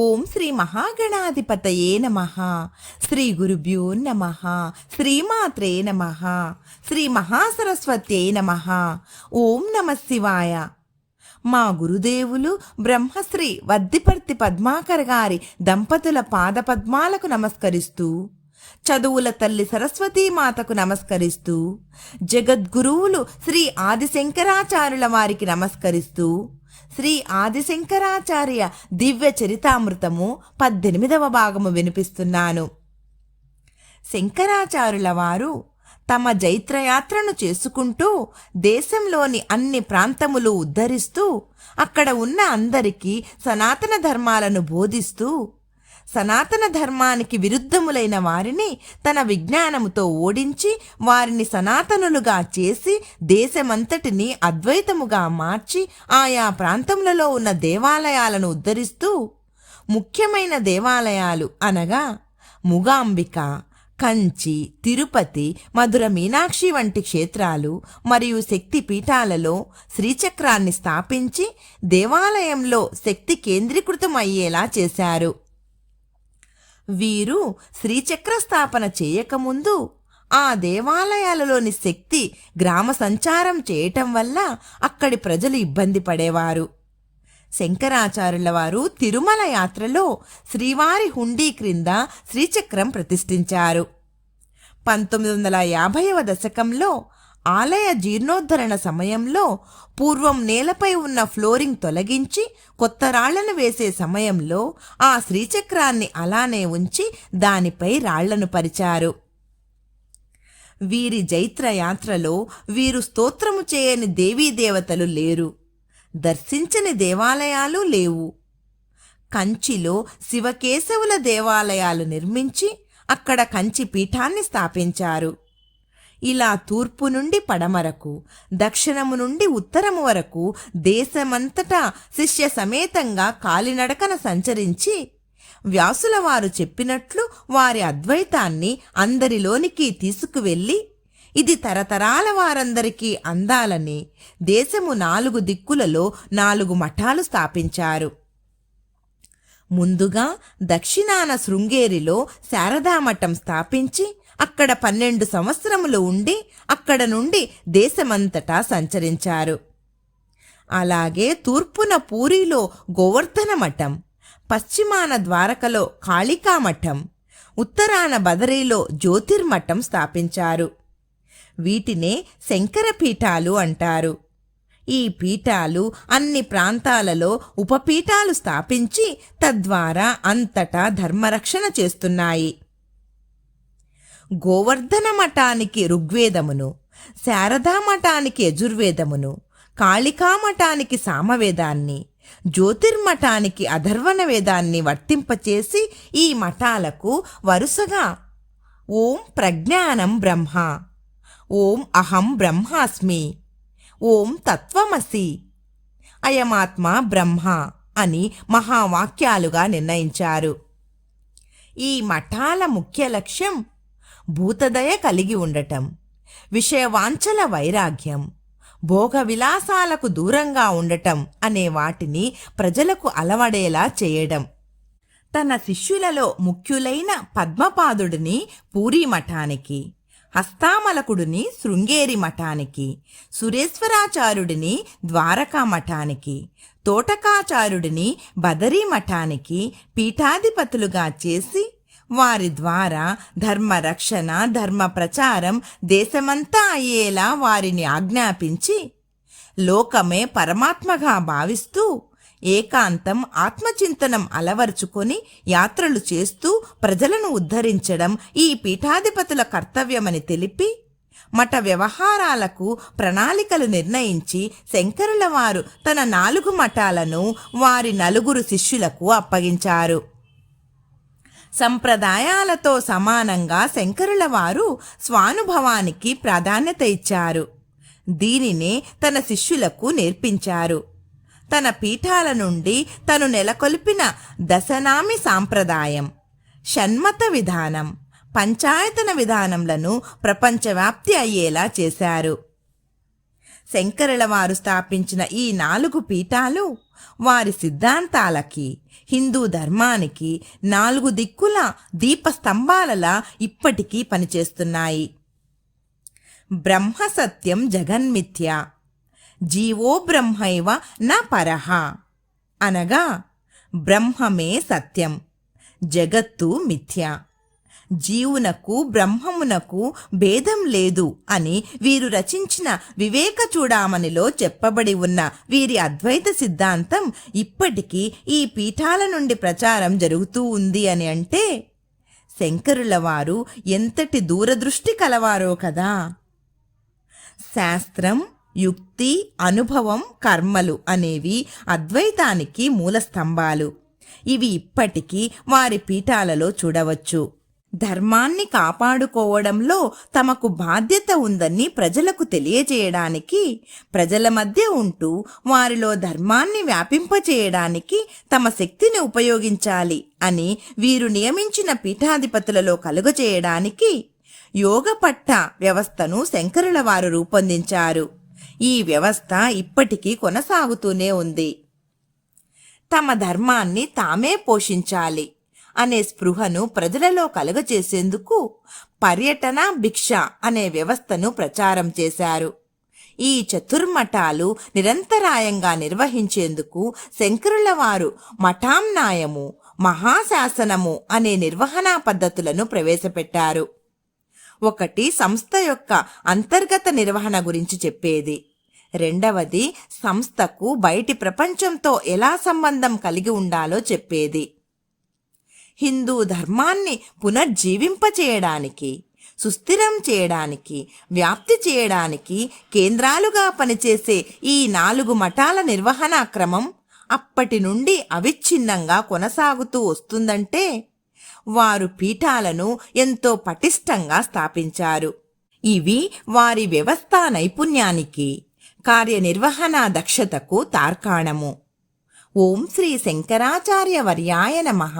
ఓం శ్రీ మహాగణాధిపతయే నమ. శ్రీ గురుభ్యో నమ. శ్రీమాత్రే నమ. శ్రీ మహాసరస్వత్యే నమ. ఓం నమ శివాయ. మా గురుదేవులు బ్రహ్మశ్రీ వద్దిపర్తి పద్మాకర్ గారి దంపతుల పాదపద్మాలకు నమస్కరిస్తూ చదువుల తల్లి సరస్వతీమాతకు నమస్కరిస్తూ జగద్గురువులు శ్రీ ఆదిశంకరాచార్యుల వారికి నమస్కరిస్తూ శ్రీ ఆదిశంకరాచార్య దివ్య చరితామృతము పద్దెనిమిదవ భాగము వినిపిస్తున్నాను. శంకరాచారుల వారు తమ జైత్రయాత్రను చేసుకుంటూ దేశంలోని అన్ని ప్రాంతములు ఉద్ధరిస్తూ అక్కడ ఉన్న అందరికీ సనాతన ధర్మాలను బోధిస్తూ సనాతన ధర్మానికి విరుద్ధములైన వారిని తన విజ్ఞానముతో ఓడించి వారిని సనాతనులుగా చేసి దేశమంతటిని అద్వైతముగా మార్చి ఆయా ప్రాంతములలో ఉన్న దేవాలయాలను ఉద్ధరిస్తూ ముఖ్యమైన దేవాలయాలు అనగా ముగాంబిక కంచి తిరుపతి మధుర మీనాక్షి వంటి క్షేత్రాలు మరియు శక్తి పీఠాలలో శ్రీచక్రాన్ని స్థాపించి దేవాలయంలో శక్తి కేంద్రీకృతం అయ్యేలా చేశారు. వీరు శ్రీచక్ర స్థాపన చేయకముందు ఆ దేవాలయాలలోని శక్తి గ్రామ సంచారం చేయటం వల్ల అక్కడి ప్రజలు ఇబ్బంది పడేవారు. శంకరాచార్యుల వారు తిరుమల యాత్రలో శ్రీవారి హుండీ క్రింద శ్రీచక్రం ప్రతిష్ఠించారు. పంతొమ్మిది వందల యాభైవ దశకంలో ఆలయ జీర్ణోద్ధరణ సమయంలో పూర్వం నేలపై ఉన్న ఫ్లోరింగ్ తొలగించి కొత్త రాళ్ళను వేసే సమయంలో ఆ శ్రీచక్రాన్ని అలానే ఉంచి దానిపై రాళ్ళను పరిచారు. వీరి జైత్రయాత్రలో వీరు స్తోత్రము చేయని దేవీదేవతలు లేరు. దర్శించని దేవాలయాలు లేవు. కంచిలో శివకేశవుల దేవాలయాలు నిర్మించి అక్కడ కంచి పీఠాన్ని స్థాపించారు. ఇలా తూర్పు నుండి పడమరకు దక్షిణము నుండి ఉత్తరము వరకు దేశమంతటా శిష్య సమేతంగా కాలినడకన సంచరించి వ్యాసుల వారు చెప్పినట్లు వారి అద్వైతాన్ని అందరిలోనికి తీసుకువెళ్ళి ఇది తరతరాల వారందరికీ అందాలని దేశము నాలుగు దిక్కులలో నాలుగు మఠాలు స్థాపించారు. ముందుగా దక్షిణాన శృంగేరిలో శారదామఠం స్థాపించి అక్కడ పన్నెండు సంవత్సరములు ఉండి అక్కడ నుండి దేశమంతటా సంచరించారు. అలాగే తూర్పున పూరిలో గోవర్ధన మఠం పశ్చిమాన ద్వారకలో కాళికా మఠం ఉత్తరాన బదరీలో జ్యోతిర్మఠం స్థాపించారు. వీటినే శంకర పీఠాలు అంటారు. ఈ పీఠాలు అన్ని ప్రాంతాలలో ఉపపీఠాలు స్థాపించి తద్వారా అంతటా ధర్మరక్షణ చేస్తున్నాయి. గోవర్ధన మఠానికి ఋగ్వేదమును శారదా మఠానికి యజుర్వేదమును కాళికా మఠానికి సామవేదాన్ని జ్యోతిర్మఠానికి అధర్వణ వేదాన్ని వర్తింపచేసి ఈ మఠాలకు వరుసగా ఓం ప్రజ్ఞానం బ్రహ్మ ఓం అహం బ్రహ్మాస్మి ఓం తత్వమసి అయమాత్మ బ్రహ్మ అని మహావాక్యాలుగా నిర్ణయించారు. ఈ మఠాల ముఖ్య లక్ష్యం భూతదయ కలిగి ఉండటం విషయవాంఛల వైరాగ్యం భోగ విలాసాలకు దూరంగా ఉండటం అనే వాటిని ప్రజలకు అలవడేలా చేయడం. తన శిష్యులలో ముఖ్యులైన పద్మపాదుడిని పూరీ మఠానికి హస్తామలకుడిని శృంగేరి మఠానికి సురేశ్వరాచార్యుడిని ద్వారకా మఠానికి తోటకాచార్యుడిని బదరీ మఠానికి పీఠాధిపతులుగా చేసి వారి ద్వారా ధర్మ రక్షణ ధర్మ ప్రచారం దేశమంతా అయ్యేలా వారిని ఆజ్ఞాపించి లోకమే పరమాత్మగా భావిస్తూ ఏకాంతం ఆత్మచింతనం అలవర్చుకొని యాత్రలు చేస్తూ ప్రజలను ఉద్ధరించడం ఈ పీఠాధిపతుల కర్తవ్యమని తెలిపి మఠ వ్యవహారాలకు ప్రణాళికలు నిర్ణయించి శంకరుల వారు తన నాలుగు మఠాలను వారి నలుగురు శిష్యులకు అప్పగించారు. సంప్రదాయాలతో సమానంగా శంకరుల వారు స్వానుభవానికి ప్రాధాన్యత ఇచ్చారు. దీనినే తన శిష్యులకు నేర్పించారు. తన పీఠాల నుండి తను నెలకొల్పిన దశనామి సాంప్రదాయం షణ్మత విధానం పంచాయతన విధానంలను ప్రపంచవ్యాప్తి అయ్యేలా చేశారు. శంకరుల వారు స్థాపించిన ఈ నాలుగు పీఠాలు వారి సిద్ధాంతాలకి హిందూ ధర్మానికి నాలుగు దిక్కుల దీపస్తంభాలలా ఇప్పటికీ పనిచేస్తున్నాయి. బ్రహ్మ సత్యం జగన్మిథ్య. జీవో బ్రహ్మైవ న పరహ అనగా బ్రహ్మమే సత్యం జగత్తు మిథ్య. జీవునకు బ్రహ్మమునకు భేదం లేదు అని వీరు రచించిన వివేక చూడామణిలో చెప్పబడి ఉన్న వీరి అద్వైత సిద్ధాంతం ఇప్పటికీ ఈ పీఠాల నుండి ప్రచారం జరుగుతూ ఉంది అని అంటే శంకరుల వారు ఎంతటి దూరదృష్టి కలవారో కదా. శాస్త్రం యుక్తి అనుభవం కర్మలు అనేవి అద్వైతానికి మూల స్తంభాలు. ఇవి ఇప్పటికీ వారి పీఠాలలో చూడవచ్చు. ధర్మాన్ని కాపాడుకోవడంలో తమకు బాధ్యత ఉందని ప్రజలకు తెలియజేయడానికి ప్రజల మధ్య ఉంటూ వారిలో ధర్మాన్ని వ్యాపింపచేయడానికి తమ శక్తిని ఉపయోగించాలి అని వీరు నియమించిన పీఠాధిపతులలో కలుగజేయడానికి యోగపట్ట వ్యవస్థను శంకరుల వారు రూపొందించారు. ఈ వ్యవస్థ ఇప్పటికీ కొనసాగుతూనే ఉంది. తమ ధర్మాన్ని తామే పోషించాలి. అనే స్పృహను ప్రజలలో కలుగచేసేందుకు పర్యటన భిక్ష అనే వ్యవస్థను ప్రచారం చేశారు. ఈ చతుర్మఠాలు నిరంతరాయంగా నిర్వహించేందుకు శంకరుల వారు మఠాంనాయము మహాశాసనము అనే నిర్వహణా పద్ధతులను ప్రవేశపెట్టారు. ఒకటి సంస్థ యొక్క అంతర్గత నిర్వహణ గురించి చెప్పేది. రెండవది సంస్థకు బయటి ప్రపంచంతో ఎలా సంబంధం కలిగి ఉండాలో చెప్పేది. హిందూ ధర్మాన్ని పునర్జీవింపచేయడానికి సుస్థిరం చేయడానికి వ్యాప్తి చేయడానికి కేంద్రాలుగా పనిచేసే ఈ నాలుగు మఠాల నిర్వహణా క్రమం అప్పటి నుండి అవిచ్ఛిన్నంగా కొనసాగుతూ వస్తుందంటే వారు పీఠాలను ఎంతో పటిష్టంగా స్థాపించారు. ఇవి వారి వ్యవస్థా నైపుణ్యానికి కార్యనిర్వహణా దక్షతకు తార్కాణము. ఓం శ్రీ శంకరాచార్య వర్యాయ నమః.